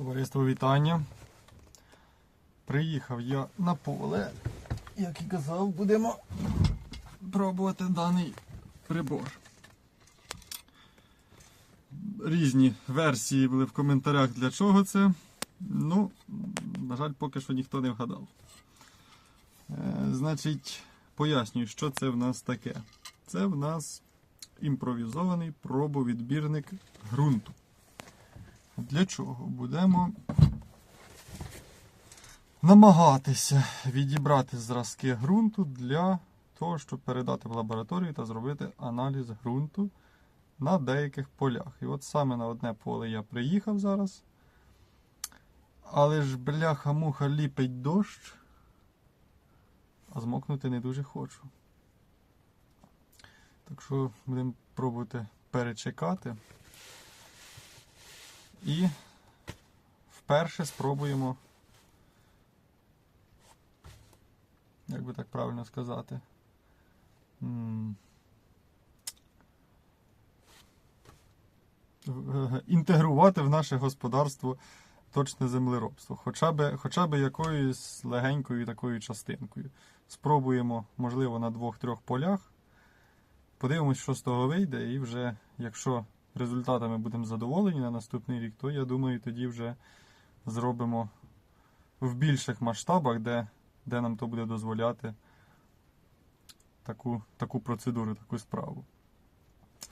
Товариство вітання. Приїхав я на поле. Як і казав, будемо пробувати даний прибор. Різні версії були в коментарях для чого це. Ну, на жаль, поки що ніхто не вгадав. Е, значить, пояснюю, що це в нас таке. Це в нас імпровізований пробовідбірник ґрунту. Для чого? Будемо намагатися відібрати зразки ґрунту для того, щоб передати в лабораторію та зробити аналіз ґрунту на деяких полях. І от саме на одне поле я приїхав зараз. Але ж бляха-муха ліпить дощ, а змокнути не дуже хочу. Так що будемо пробувати перечекати. І вперше спробуємо, як би так правильно сказати, інтегрувати в наше господарство точне землеробство. Хоча б, хоча б якоюсь легенькою такою частинкою. Спробуємо, можливо, на двох-трьох полях. Подивимось, що з того вийде, і вже, якщо результатами будемо задоволені на наступний рік, то я думаю, тоді вже зробимо в більших масштабах, де, де нам то буде дозволяти таку, таку процедуру, таку справу.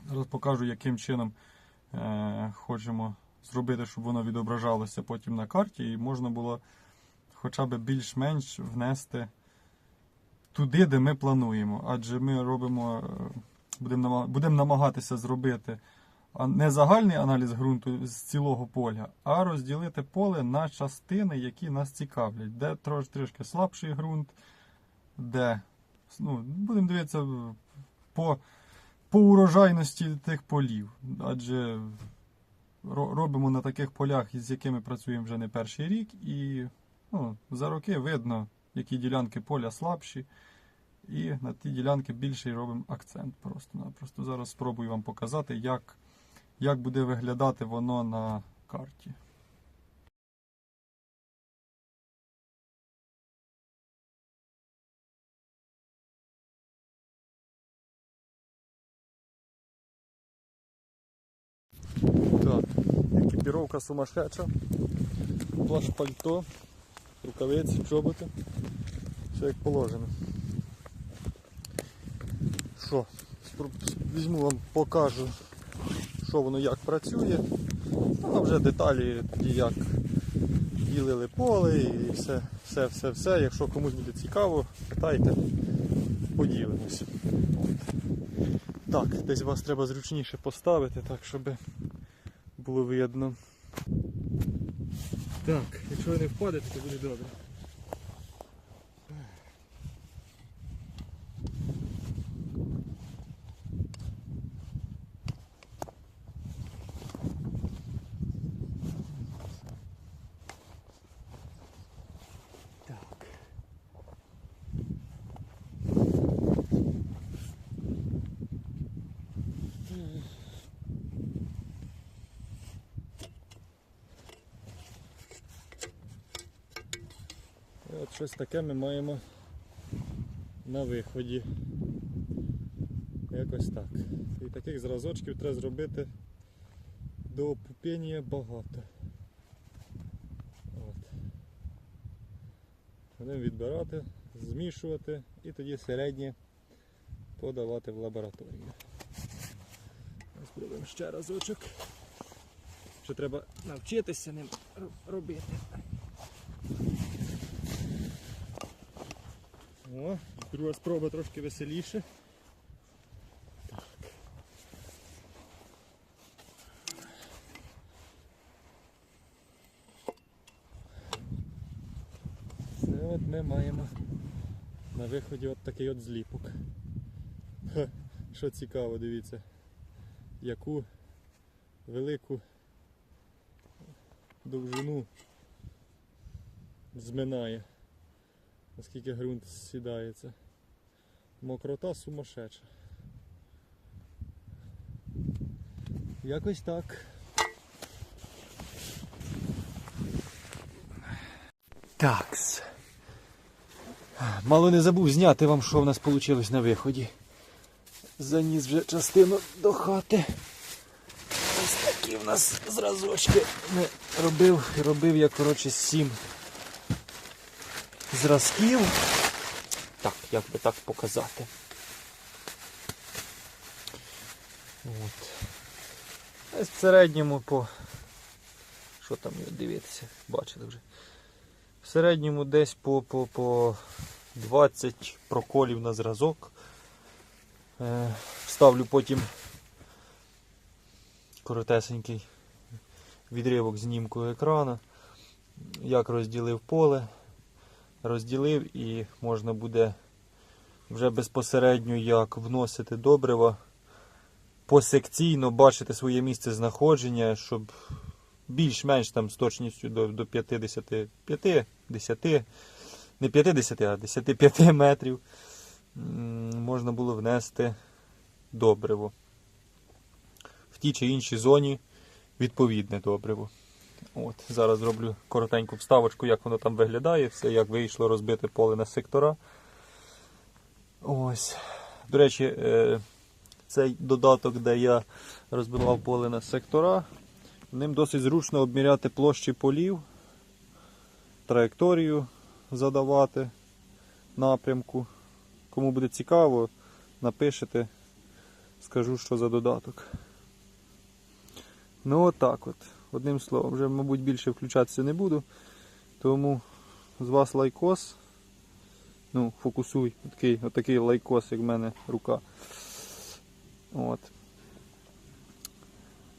Зараз покажу, яким чином е, хочемо зробити, щоб воно відображалося потім на карті, і можна було хоча б більш-менш внести туди, де ми плануємо. Адже ми робимо, е, будемо намагатися зробити не загальний аналіз ґрунту з цілого поля, а розділити поле на частини, які нас цікавлять, де трош, трішки слабший ґрунт, де ну, будемо дивитися по, по урожайності тих полів. Адже робимо на таких полях, з якими працюємо вже не перший рік, і ну, за роки видно, які ділянки поля слабші. І на ті ділянки більший робимо акцент просто-напросто. Зараз спробую вам показати, як, як буде виглядати воно на карті. Екіпіровка сумасшедша. Плащ пальто, рукавиці, чоботи. Все як положено. Що, візьму вам, покажу, що воно як працює. Ну, а вже деталі, тоді як ділили поле і все, все, все, все. Якщо комусь буде цікаво, питайте, поділимось. Так, десь вас треба зручніше поставити, так, щоб було видно. Так, якщо ви не впадете, то буде добре. Так. І от щось таке ми маємо на виході. Якось так. І таких зразочків треба зробити до опупіння багато. От. Будемо відбирати, змішувати і тоді середнє подавати в лабораторію. Спробуємо ще разочок. Ще треба навчитися ним робити. О, друга спроба трошки веселіше. Так. Це от ми маємо на виході от такий от зліпок. Ха, що цікаво, дивіться, яку велику довжину зминає наскільки ґрунт сідається. Мокрота сумасшедша. Якось так. Такс. Мало не забув зняти вам, що в нас вийшло на виході. Заніс вже частину до хати. Ось такі в нас зразочки. Не робив, робив я, коротше, сім зразків. Так, як би так показати. От. В середньому по. Що там дивитися? Бачили вже. В середньому десь по, по, по 20 проколів на зразок. Е, Вставлю потім коротесенький відривок знімку екрана. Як розділив поле, розділив і можна буде вже безпосередньо як вносити добрива, посекційно бачити своє місце знаходження, щоб більш-менш там з точністю до, до 55, 10, не 50, а 15 метрів можна було внести добриво. В тій чи іншій зоні відповідне добриво. От, зараз зроблю коротеньку вставочку, як воно там виглядає, все як вийшло розбите поле на сектора. Ось. До речі, е, цей додаток, де я розбивав поле на сектора, ним досить зручно обміряти площі полів, траєкторію задавати напрямку. Кому буде цікаво, напишете, скажу, що за додаток. Ну отак от. Одним словом, вже, мабуть, більше включатися не буду. Тому з вас лайкос. Ну, фокусуй, такий, отакий лайкос, як в мене рука. От.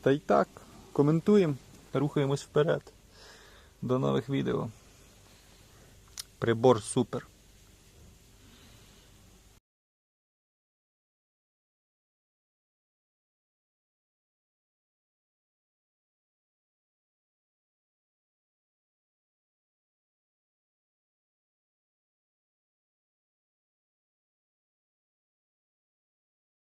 Та й так, коментуємо, рухаємось вперед. До нових відео. Прибор супер.